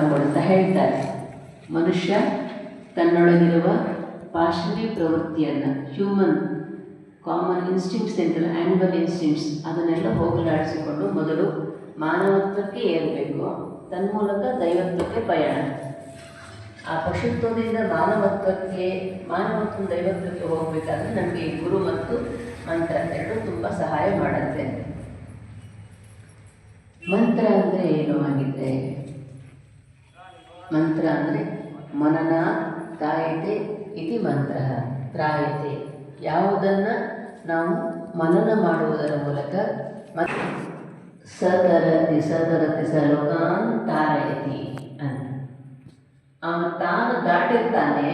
ಕೊಡ್ತಾ ಹೇಳ್ತಾರೆ. ಮನುಷ್ಯ ತನ್ನೊಳಗಿರುವ ಪಾಶವಿ ಪ್ರವೃತ್ತಿಯನ್ನು ಹ್ಯೂಮನ್ ಕಾಮನ್ ಇನ್ಸ್ಟಿಂಕ್ಟ್ಸ್ ಎಂತಲ್ಲ ಆ್ಯನಿಮಲ್ ಇನ್ಸ್ಟಿಂಕ್ಟ್ಸ್ ಅದನ್ನೆಲ್ಲ ಹೋಗಲಾಡಿಸಿಕೊಂಡು ಮೊದಲು ಮಾನವತ್ವಕ್ಕೆ ಏರಬೇಕು. ತನ್ಮೂಲಕ ದೈವತ್ವಕ್ಕೆ ಪಯಣ. ಆ ಪಶುತ್ವದಿಂದ ಮಾನವತ್ವಕ್ಕೆ ಮಾನವತ್ವ ದೈವತ್ವಕ್ಕೆ ಹೋಗಬೇಕಾದ್ರೆ ನಮಗೆ ಗುರು ಮತ್ತು ಮಂತ್ರ ಎರಡು ತುಂಬ ಸಹಾಯ ಮಾಡುತ್ತೆ. ಮಂತ್ರ ಅಂದರೆ ಏನು ಆಗಿದೆ ಮಂತ್ರ ಅಂದರೆ ಮನನ ತಾಯತೆ ಇತಿ ಮಂತ್ರ. ತ್ರಾಯತೆ. ಯಾವುದನ್ನು ನಾವು ಮನನ ಮಾಡುವುದರ ಮೂಲಕ ಮತ್ತು ಸತರತಿ ಸತರತಿ ಸಲೋಕಾನ್ ತಾರಯತಿ ಅಂತ. ಅವನು ತಾನು ದಾಟಿರ್ತಾನೆ,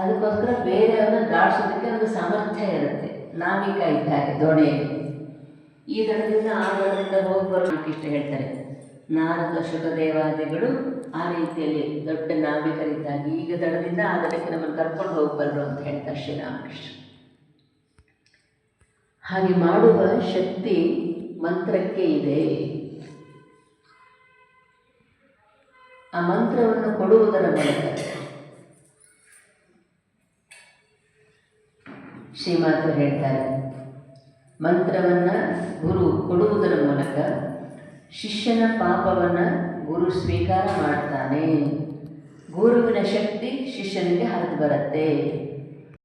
ಅದಕ್ಕೋಸ್ಕರ ಬೇರೆಯವ್ರನ್ನ ದಾಟಿಸೋದಕ್ಕೆ ಒಂದು ಸಾಮರ್ಥ್ಯ ಇರುತ್ತೆ. ನಾವೀಗ ಇದ್ದಾಗೆ ದೊಣೆಯಲ್ಲಿ. ಈ ದಡದಿಂದ ಆ ದಡದಿಂದ ಹೋಗಿ ಬರೋಕ್ಕೆ ಇಷ್ಟ ಹೇಳ್ತಾರೆ. ನಾರದ ಶುಕದೇವಾದಿಗಳು ಆ ರೀತಿಯಲ್ಲಿ ದೊಡ್ಡ ನಾವಿಕರಿದ್ದಾಗಿ ಈಗ ದಡದಿಂದ ಆ ದಡಕ್ಕೆ ನಮ್ಮನ್ನು ಕರ್ಕೊಂಡು ಹೋಗಬಲ್ಲರು ಅಂತ ಹೇಳ್ತಾರೆ ಶ್ರೀರಾಮಕೃಷ್ಣ. ಹಾಗೆ ಮಾಡುವ ಶಕ್ತಿ ಮಂತ್ರಕ್ಕೆ ಇದೆ. ಆ ಮಂತ್ರವನ್ನು ಕೊಡುವುದರ ಮೂಲಕ. ಶ್ರೀಮಾತರು ಹೇಳ್ತಾರೆ, ಮಂತ್ರವನ್ನು ಗುರು ಕೊಡುವುದರ ಮೂಲಕ ಶಿಷ್ಯನ ಪಾಪವನ್ನು ಗುರು ಸ್ವೀಕಾರ ಮಾಡ್ತಾನೆ. ಗುರುವಿನ ಶಕ್ತಿ ಶಿಷ್ಯನಿಗೆ ಹರಿದು ಬರುತ್ತೆ.